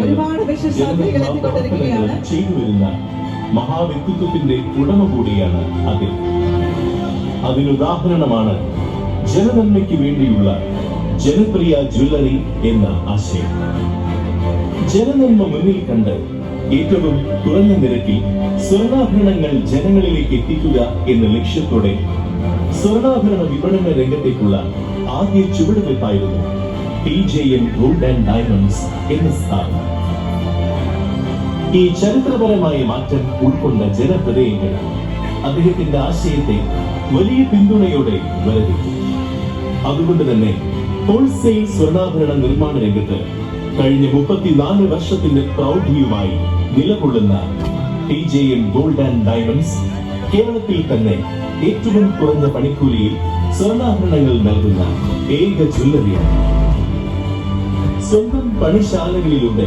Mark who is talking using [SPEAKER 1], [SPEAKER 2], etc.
[SPEAKER 1] ഒരുപാട് എത്തിക്കൊണ്ടിരിക്കുകയാണ്.
[SPEAKER 2] ചെയ്തു വരുന്ന മഹാവ്യക്തിത്വത്തിന്റെ ഉടമ കൂടിയാണ് അദ്ദേഹം അതിനുദാഹരണമാണ് ജനനന്മയ്ക്ക് വേണ്ടിയുള്ള ജനപ്രിയ ജ്വല്ലറി എന്ന ആശയം ജനനന്മ മുന്നിൽ കണ്ട് ഏറ്റവും കുറഞ്ഞ നിരക്കിൽ സ്വർണാഭരണങ്ങൾ ജനങ്ങളിലേക്ക് എത്തിക്കുക എന്ന ലക്ഷ്യത്തോടെ സ്വർണാഭരണ വിപണന രംഗത്തേക്കുള്ള ആദ്യ ചുവടുവെപ്പായിരുന്നു ഗോൾഡ് ആൻഡ് ഡയമണ്ട്സ് എന്ന സ്ഥാപനം ഈ ചരിത്രപരമായ മാറ്റം ഉൾക്കൊണ്ട ജനഹൃദയങ്ങൾ അദ്ദേഹത്തിന്റെ ആശയത്തെ വലിയ പിന്തുണയോടെ വരവേറ്റു. അതുകൊണ്ട് തന്നെ ഹോൾസെയിൽ സ്വർണാഭരണ നിർമ്മാണ രംഗത്ത് കഴിഞ്ഞ മുപ്പത്തിനാല് വർഷത്തിന്റെ പ്രൗഢിയുമായി നിലകൊള്ളുന്ന T J M gold and diamonds കേരളത്തിൽ തന്നെ ഏറ്റവും കുറഞ്ഞ പണിക്കൂലിയിൽ സ്വർണാഭരണങ്ങൾ നൽകുന്ന ഏക ജ്വല്ലറിയാണ്. സ്വന്തം പണിശാലകളിലൂടെ